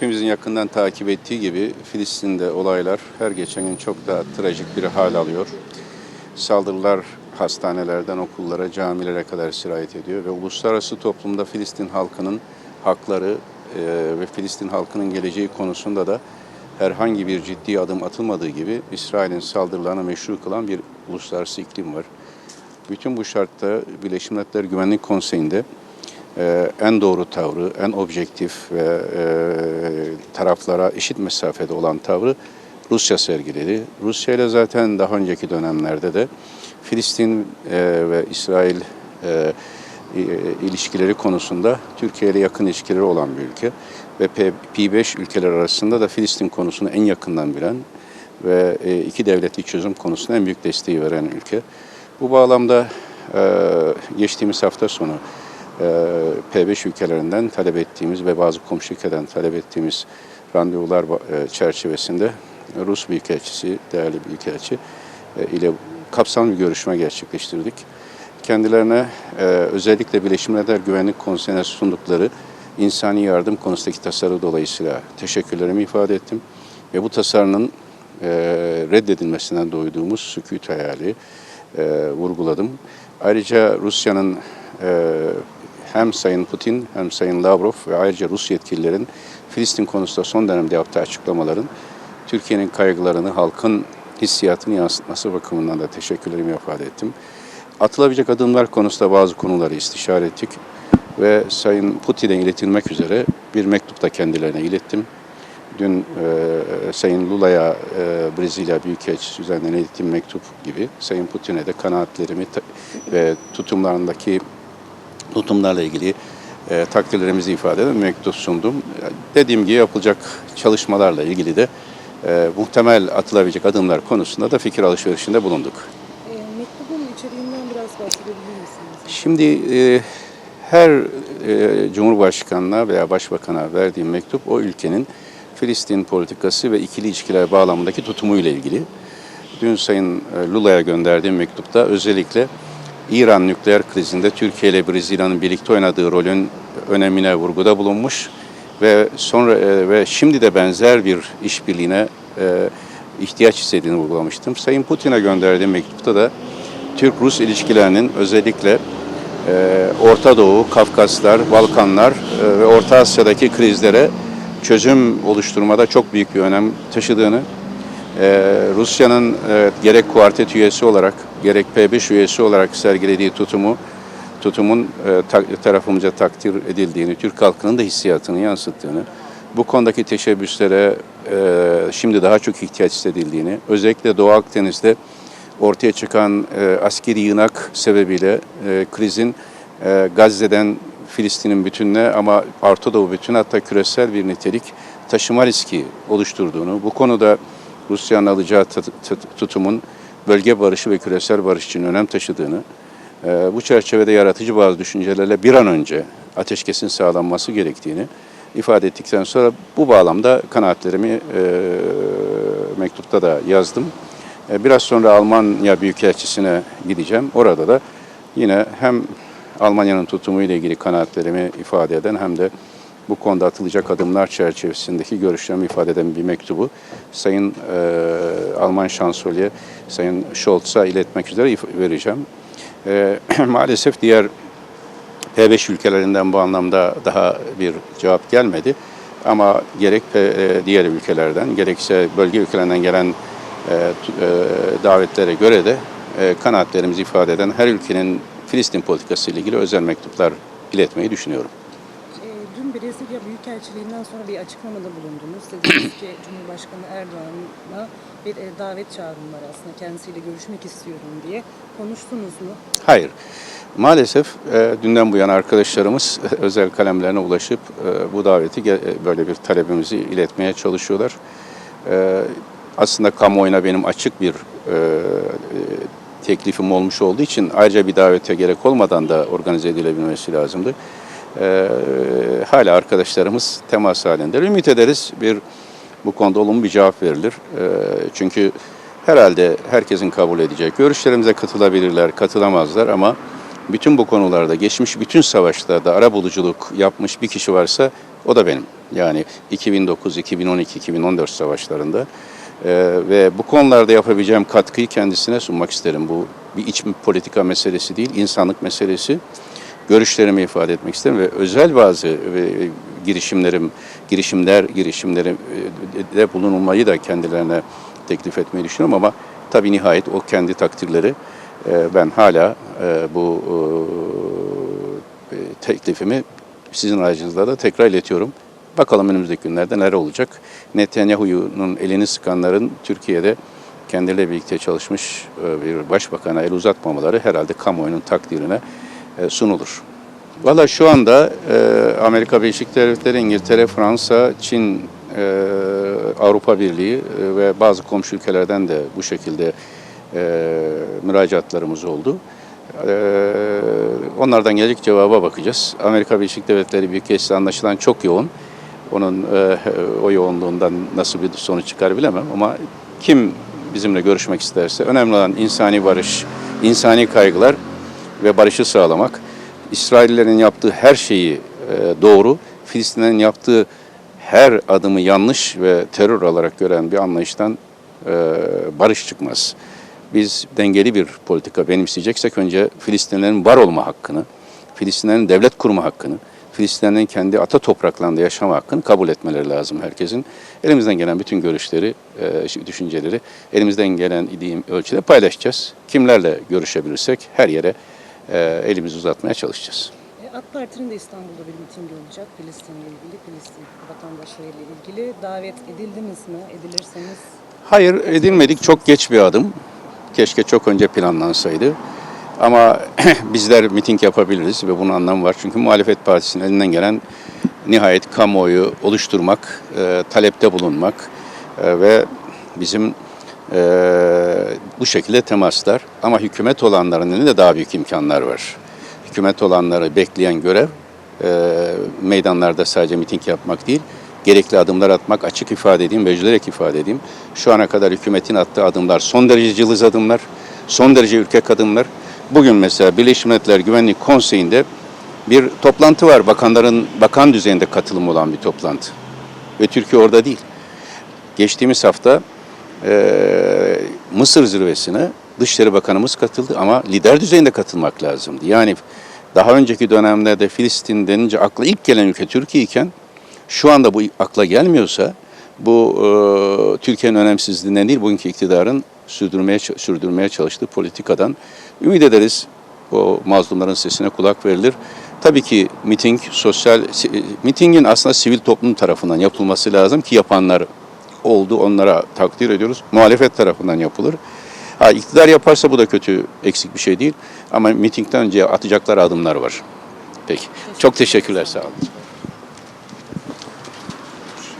hepimizin yakından takip ettiği gibi Filistin'de olaylar her geçen gün çok daha trajik bir hal alıyor. Saldırılar hastanelerden okullara, camilere kadar sirayet ediyor ve uluslararası toplumda Filistin halkının hakları e, ve Filistin halkının geleceği konusunda da herhangi bir ciddi adım atılmadığı gibi İsrail'in saldırılarına meşru kılan bir uluslararası iklim var. Bütün bu şartta Birleşmiş Milletler Güvenlik Konseyi'nde en doğru tavrı, en objektif ve e, taraflara eşit mesafede olan tavrı Rusya sergiledi. Rusya ile zaten daha önceki dönemlerde de Filistin e, ve İsrail e, e, ilişkileri konusunda Türkiye ile yakın ilişkileri olan bir ülke ve P- P5 ülkeler arasında da Filistin konusunu en yakından bilen ve e, iki devletli çözüm konusunda en büyük desteği veren ülke. Bu bağlamda e, geçtiğimiz hafta sonu e, P5 ülkelerinden talep ettiğimiz ve bazı komşu ülkeden talep ettiğimiz randevular e, çerçevesinde Rus Büyükelçisi, değerli Büyükelçi e, ile kapsamlı bir görüşme gerçekleştirdik. Kendilerine e, özellikle Birleşmiş Milletler Güvenlik Konseyi'ne sundukları insani yardım konusundaki tasarı dolayısıyla teşekkürlerimi ifade ettim. Ve bu tasarının reddedilmesinden duyduğumuz sükût hayali vurguladım. Ayrıca Rusya'nın hem Sayın Putin hem Sayın Lavrov ve ayrıca Rus yetkililerin Filistin konusunda son dönemde yaptığı açıklamaların Türkiye'nin kaygılarını, halkın hissiyatını yansıtması bakımından da teşekkürlerimi ifade ettim. Atılabilecek adımlar konusunda bazı konuları istişare ettik ve Sayın Putin'e iletilmek üzere bir mektup da kendilerine ilettim. Dün e, Sayın Lula'ya e, Brezilya Büyükelçisi üzerinden ilettiğim mektup gibi Sayın Putin'e de kanaatlerimi ve tutumlarındaki tutumlarla ilgili e, takdirlerimizi ifade eden mektup sundum. Dediğim gibi yapılacak çalışmalarla ilgili de e, muhtemel atılabilecek adımlar konusunda da fikir alışverişinde bulunduk. E, mektubun içeriğinden biraz bahsedebilir misiniz? Şimdi e, her e, Cumhurbaşkanına veya Başbakan'a verdiğim mektup o ülkenin Filistin politikası ve ikili ilişkiler bağlamındaki tutumuyla ilgili. Dün Sayın e, Lula'ya gönderdiğim mektupta özellikle İran nükleer krizinde Türkiye ile Brezilya'nın birlikte oynadığı rolün önemine vurguda bulunmuş ve sonra e, ve şimdi de benzer bir işbirliğine e, ihtiyaç hissettiğini vurgulamıştım. Sayın Putin'e gönderdiğim mektupta da Türk-Rus ilişkilerinin özellikle e, Orta Doğu, Kafkaslar, Balkanlar ve Orta Asya'daki krizlere çözüm oluşturmada çok büyük bir önem taşıdığını, Rusya'nın gerek kuartet üyesi olarak gerek P5 üyesi olarak sergilediği tutumu tutumun e, ta- tarafımıza takdir edildiğini, Türk halkının da hissiyatını yansıttığını, bu konudaki teşebbüslere e, şimdi daha çok ihtiyaç hissedildiğini, özellikle Doğu Akdeniz'de ortaya çıkan e, askeri yığınak sebebiyle e, krizin e, Gazze'den Filistin'in bütününe ama Orta Doğu bütününe hatta küresel bir nitelik taşıma riski oluşturduğunu, bu konuda Rusya'nın alacağı tut- tut- tutumun bölge barışı ve küresel barış için önem taşıdığını, e, bu çerçevede yaratıcı bazı düşüncelerle bir an önce ateşkesin sağlanması gerektiğini ifade ettikten sonra bu bağlamda kanaatlerimi e, mektupta da yazdım. E, Biraz sonra Almanya Büyükelçisi'ne gideceğim. Orada da yine hem Almanya'nın tutumu ile ilgili kanaatlerimi ifade eden hem de bu konuda atılacak adımlar çerçevesindeki görüşlerimi ifade eden bir mektubu Sayın e, Alman Şansölye Sayın Scholz'a iletmek üzere vereceğim. E, maalesef diğer P5 ülkelerinden bu anlamda daha bir cevap gelmedi. Ama gerek e, diğer ülkelerden gerekse bölge ülkelerinden gelen e, e, davetlere göre de kanaatlerimizi ifade eden her ülkenin Filistin politikası ile ilgili özel mektuplar iletmeyi düşünüyorum. Büyükelçiliğinden sonra bir açıklamada bulundunuz. Dediniz ki Cumhurbaşkanı Erdoğan'a bir e, davet çağrım var aslında kendisiyle görüşmek istiyorum diye. Konuştunuz mu? Hayır. Maalesef e, dünden bu yana arkadaşlarımız özel kalemlerine ulaşıp e, bu daveti e, böyle bir talebimizi iletmeye çalışıyorlar. E, aslında kamuoyuna benim açık bir e, e, teklifim olmuş olduğu için ayrıca bir davete gerek olmadan da organize edilebilmesi lazımdı. E, hala arkadaşlarımız temas halinde. Ümit ederiz bir bu konuda olumlu bir cevap verilir. E, çünkü herhalde herkesin kabul edecek. Görüşlerimize katılabilirler, katılamazlar ama bütün bu konularda geçmiş bütün savaşlarda ara buluculuk yapmış bir kişi varsa o da benim. Yani 2009, 2012, 2014 savaşlarında. Ee, ve bu konularda yapabileceğim katkıyı kendisine sunmak isterim. Bu bir iç politika meselesi değil, insanlık meselesi. Görüşlerimi ifade etmek isterim ve özel bazı e, girişimlerim, girişimler, girişimlerim e, de bulunulmayı da kendilerine teklif etmeyi düşünüyorum ama tabii nihayet o kendi takdirleri. E, Ben hala bu teklifimi sizin aracınızla da tekrar iletiyorum. Bakalım önümüzdeki günlerde neler olacak. Netanyahu'nun elini sıkanların Türkiye'de kendileriyle birlikte çalışmış bir başbakana el uzatmamaları herhalde kamuoyunun takdirine sunulur. Valla şu anda e, Amerika Birleşik Devletleri, İngiltere, Fransa, Çin, e, Avrupa Birliği e, ve bazı komşu ülkelerden de bu şekilde e, müracaatlarımız oldu. E, onlardan gelecek cevaba bakacağız. Amerika Birleşik Devletleri Büyükelçisi anlaşılan çok yoğun. Onun e, o yoğunluğundan nasıl bir sonuç çıkar bilemem ama kim bizimle görüşmek isterse önemli olan insani barış, insani kaygılar ve barışı sağlamak. İsraillerin yaptığı her şeyi e, doğru, Filistinlerin yaptığı her adımı yanlış ve terör olarak gören bir anlayıştan e, barış çıkmaz. Biz dengeli bir politika benimseyeceksek önce Filistinlerin var olma hakkını, Filistinlerin devlet kurma hakkını, Filistinlerin kendi ata topraklarında yaşama hakkını kabul etmeleri lazım herkesin. Elimizden gelen bütün görüşleri, e, düşünceleri elimizden gelen ölçüde paylaşacağız. Kimlerle görüşebilirsek her yere e, elimizi uzatmaya çalışacağız. E, AK Parti'nin de İstanbul'da bir mitingi olacak Filistin'le ilgili, Filistin vatandaşlarıyla ilgili. Davet edildiniz mi? Edilirseniz Hayır edilmedik. Çok geç bir adım. Keşke çok önce planlansaydı. Ama bizler miting yapabiliriz ve bunun anlamı var. Çünkü muhalefet partisinin elinden gelen nihayet kamuoyu oluşturmak, e, talepte bulunmak e, ve bizim bu şekilde temaslar. Ama hükümet olanların elinde daha büyük imkanlar var. Hükümet olanları bekleyen görev e, meydanlarda sadece miting yapmak değil, gerekli adımlar atmak, açık ifade edeyim ve üzülerek ifade edeyim. Şu ana kadar hükümetin attığı adımlar son derece cılız adımlar, son derece ürkek adımlar. Bugün mesela Birleşmiş Milletler Güvenlik Konseyi'nde bir toplantı var. Bakanların bakan düzeyinde katılım olan bir toplantı. Ve Türkiye orada değil. Geçtiğimiz hafta eee, Mısır zirvesine Dışişleri Bakanımız katıldı ama lider düzeyinde katılmak lazımdı. Yani daha önceki dönemlerde Filistin denince akla ilk gelen ülke Türkiye iken şu anda bu akla gelmiyorsa bu eee, Türkiye'nin önemsizliğinden değil bugünkü iktidarın sürdürmeye sürdürmeye çalıştığı politikadan ümit ederiz o mazlumların sesine kulak verilir. Tabii ki miting, sosyal, mitingin aslında sivil toplum tarafından yapılması lazım ki yapanlar oldu, onlara takdir ediyoruz. Muhalefet tarafından yapılır. Ha, iktidar yaparsa bu da kötü, eksik bir şey değil. Ama mitingden önce atacakları adımlar var. Peki. Çok teşekkürler, sağ olun.